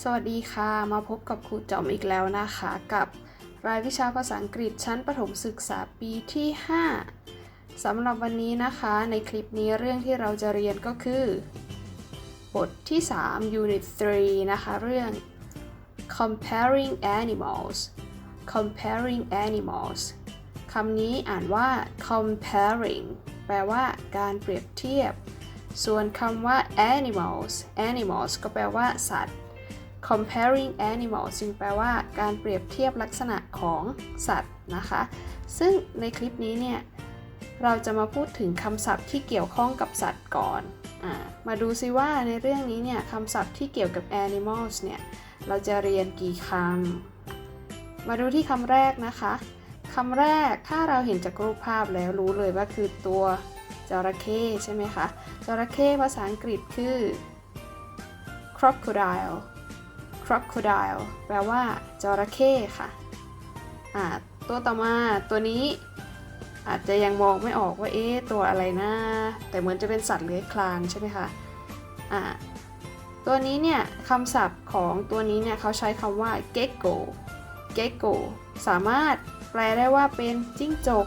สวัสดีค่ะ มาพบกับครูจอมอีกแล้วนะคะ กับรายวิชาภาษาอังกฤษชั้นประถมศึกษาปีที่ 5สำหรับวันนี้นะคะ ในคลิปนี้เรื่องที่เราจะเรียนก็คือ บทที่ 3 Unit 3 นะคะ เรื่อง comparing animals comparing animals คำนี้อ่านว่า comparing แปลว่าการเปรียบเทียบ ส่วนคำว่า animals animals ก็แปลว่าสัตว์ comparing animals จึงแปลว่าการเปรียบเทียบลักษณะของสัตว์นะคะ ซึ่งในคลิปนี้เนี่ย เราจะมาพูดถึงคำศัพท์ที่เกี่ยวข้องกับสัตว์ก่อนอมาดูซิว่าในเรื่องนี้เนี่ยคำศัพท์ที่เกี่ยวกับ animals เนี่ย เราจะเรียนกี่คำ มาดูที่คำแรกนะคะคำแรกถ้าเราเห็นจากรูปภาพแล้วรู้เลยว่าคือตัวจระเข้ใช่ไหมคะจระเข้ภาษาอังกฤษคือ crocodile crocodile แปลว่าจระเข้ค่ะอ่าตัวต่อมาตัวนี้อาจจะยังมองไม่ออกว่าเอ๊ะตัวอะไรนะ แต่เหมือนจะเป็นสัตว์เลื้อยคลานใช่ไหมคะอ่าตัวนี้เนี่ยคำศัพท์ของตัวนี้เนี่ยเขาใช้คำว่า gecko gecko สามารถแปลได้ว่าเป็นจิ้งจก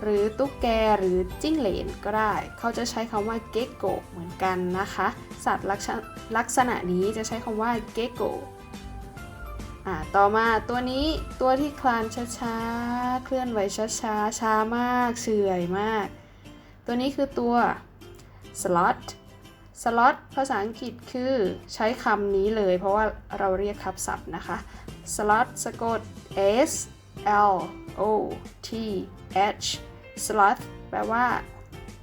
หรือตุ๊กแกหรือจิ้งเหลนก็ได้ เขาจะใช้คำว่า gecko เหมือนกันนะคะ สัตว์ลักษณะนี้จะใช้คำว่า gecko อ่าต่อมาตัวนี้ตัวที่คลานช้าๆ เคลื่อนไหวช้าๆ ช้ามากเฉื่อยมาก ตัวนี้คือตัว slot slot ภาษาอังกฤษคือใช้คำนี้เลย เพราะว่าเราเรียกทับศัพท์นะคะ slot สะกด s l o t h slot แปลว่า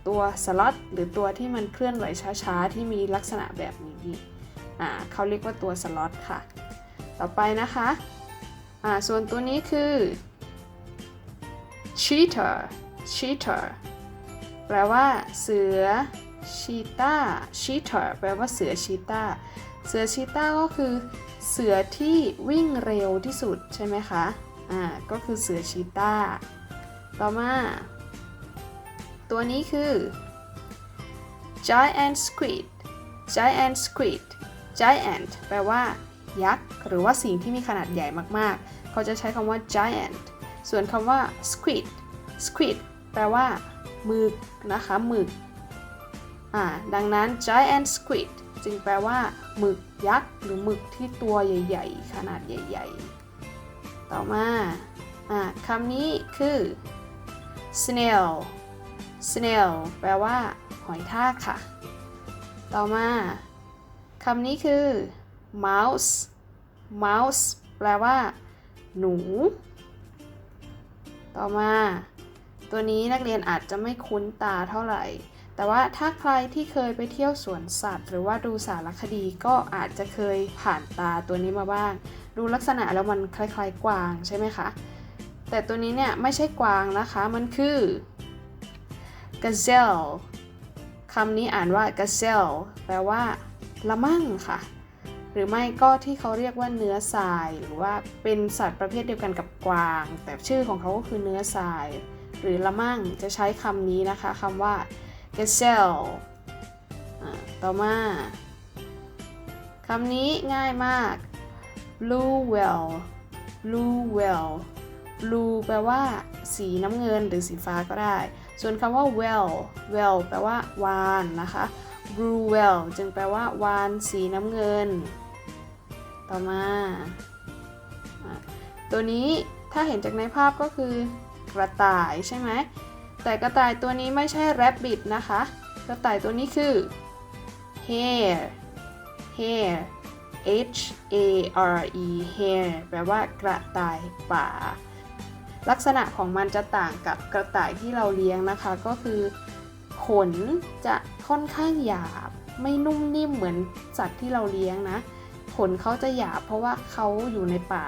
ตัวสล็อตหรือตัวที่มันเคลื่อนไหวช้าๆ ที่มีลักษณะแบบนี้อ่าเขาเรียกว่าตัวสล็อตค่ะ ต่อไปนะคะอ่าส่วนตัวนี้คือ cheetah cheetah แปลว่าเสือชีตา cheetah แปลว่าเสือชีตาเสือชีตาก็คือเสือที่วิ่งเร็วที่สุดใช่ไหมคะ อ่า ก็คือเสือชีตาต่อมา ตัวนี้คือ giant squid giant squid giant แปลว่า ยักษ์ หรือว่าสิ่งที่มีขนาดใหญ่มากๆ เขาจะใช้คำว่า giant ส่วนคำว่า squid squid แปลว่าหมึกนะคะหมึกอ่าดังนั้น giant squid จึงแปลว่าหมึกยักษ์ หรือหมึกที่ตัวใหญ่ ๆ ขนาดใหญ่ ๆ ต่อมาอ่าคำนี้คือ snail snail แปลว่า หอยทากค่ะ ต่อมาคำนี้คือ mouse mouse แปลว่า หนู ต่อมา ตัวนี้นักเรียนอาจจะไม่คุ้นตาเท่าไหร่ แต่ว่าถ้าใครที่เคยไปเที่ยวสวนสัตว์ หรือว่าดูสารคดีก็อาจจะเคยผ่านตาตัวนี้มาบ้าง ดูลักษณะแล้วมันคล้ายๆกวางใช่ไหมคะ แต่ตัวนี้เนี่ยไม่ใช่กวางนะคะ มันคือ gazelle คำนี้อ่านว่า gazelle แปลว่าละมั่งค่ะ หรือไม่ก็ที่เขาเรียกว่าเนื้อทราย หรือว่าเป็นสัตว์ประเภทเดียวกันกับกวาง แต่ชื่อของเขาก็คือเนื้อทราย หรือละมั่งจะใช้คำนี้นะคะคำว่า gazelle ต่อมาคำนี้ง่ายมาก blue whale blue whale blue แปลว่า สีน้ำเงินหรือสีฟ้าก็ได้ ส่วนคำว่า well well แปลว่าวานนะคะ blue well จึงแปลว่าวานสีน้ำเงิน ต่อมา ตัวนี้ถ้าเห็นจากในภาพก็คือกระต่ายใช่ไหม แต่กระต่ายตัวนี้ไม่ใช่ rabbit นะคะ กระต่ายตัวนี้คือ hare hare h a r e hare แปลว่ากระต่ายป่า ลักษณะของมันจะต่างกับกระต่ายที่เราเลี้ยงนะคะ ก็คือ ขนจะค่อนข้างหยาบ ไม่นุ่มนิ่มเหมือนสัตว์ที่เราเลี้ยงนะ ขนเขาจะหยาบเพราะว่าเขาอยู่ในป่า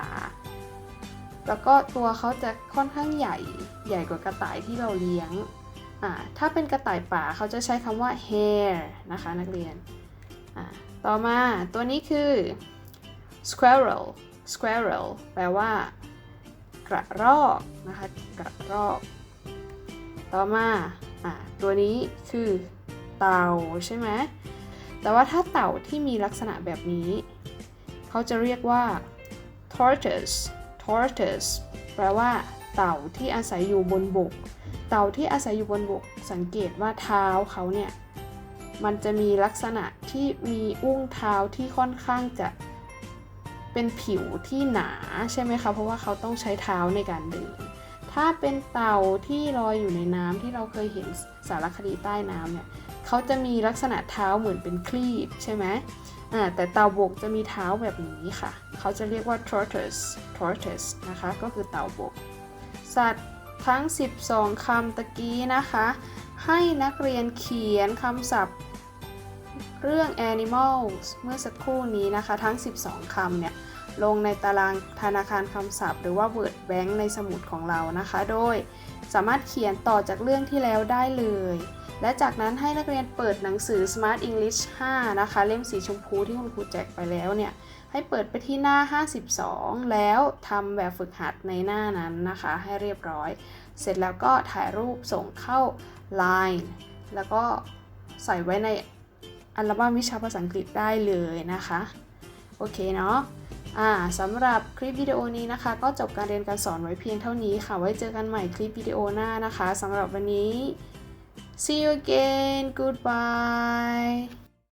แล้วก็ตัวเขาจะค่อนข้างใหญ่ใหญ่กว่ากระต่ายที่เราเลี้ยงอ่าถ้าเป็นกระต่ายป่าเขาจะใช้คำว่า hare นะคะนักเรียนอ่าต่อมาตัวนี้คือ squirrel squirrel แปลว่า กระรอกนะคะ กระรอก ต่อมาอ่าตัวนี้คือเต่าใช่ไหมแต่ว่าถ้าเต่าที่มีลักษณะแบบนี้ เขาจะเรียกว่า tortoise tortoise แปลว่า เต่าที่อาศัยอยู่บนบก เต่าที่อาศัยอยู่บนบก สังเกตว่าเท้าเขาเนี่ย มันจะมีลักษณะที่มีอุ้งเท้าที่ค่อนข้างจะ เป็นผิวที่หนาใช่ไหมคะ เพราะว่าเขาต้องใช้เท้าในการเดิน ถ้าเป็นเต่าที่ลอยอยู่ในน้ำที่เราเคยเห็นสารคดีใต้น้ำเนี่ยเขาจะมีลักษณะเท้าเหมือนเป็นคลีบใช่ไหมแต่เต่าบกจะมีเท้าแบบนี้ค่ะ เขาจะเรียกว่า tortoise tortoise นะคะ ก็คือเต่าบก สัตว์ทั้ง 12คำตะกี้นะคะ ให้นักเรียนเขียนคำศัพท์ เรื่อง animals เมื่อสักครู่นี้นะคะทั้ง 12 คำเนี่ยลงในตารางธนาคารคำศัพท์ หรือว่า word bank ในสมุดของเรานะคะ โดยสามารถเขียนต่อจากเรื่องที่แล้วได้เลย และจากนั้นให้นักเรียนเปิดหนังสือ Smart English 5 นะคะ เล่มสีชมพูที่คุณครูแจกไปแล้วเนี่ย ให้เปิดไปที่หน้า 52 แล้วทำแบบฝึกหัดในหน้านั้นนะคะ ให้เรียบร้อย เสร็จแล้วก็ถ่ายรูปส่งเข้า Line แล้วก็ใส่ไว้ใน อัลบั้มวิชาภาษาอังกฤษได้เลยนะคะ โอเคเนาะสำหรับคลิปวิดีโอนี้นะคะ ก็จบการเรียนการสอนไว้เพียงเท่านี้ค่ะ ไว้เจอกันใหม่คลิปวิดีโอหน้านะคะสำหรับวันนี้ see you again goodbye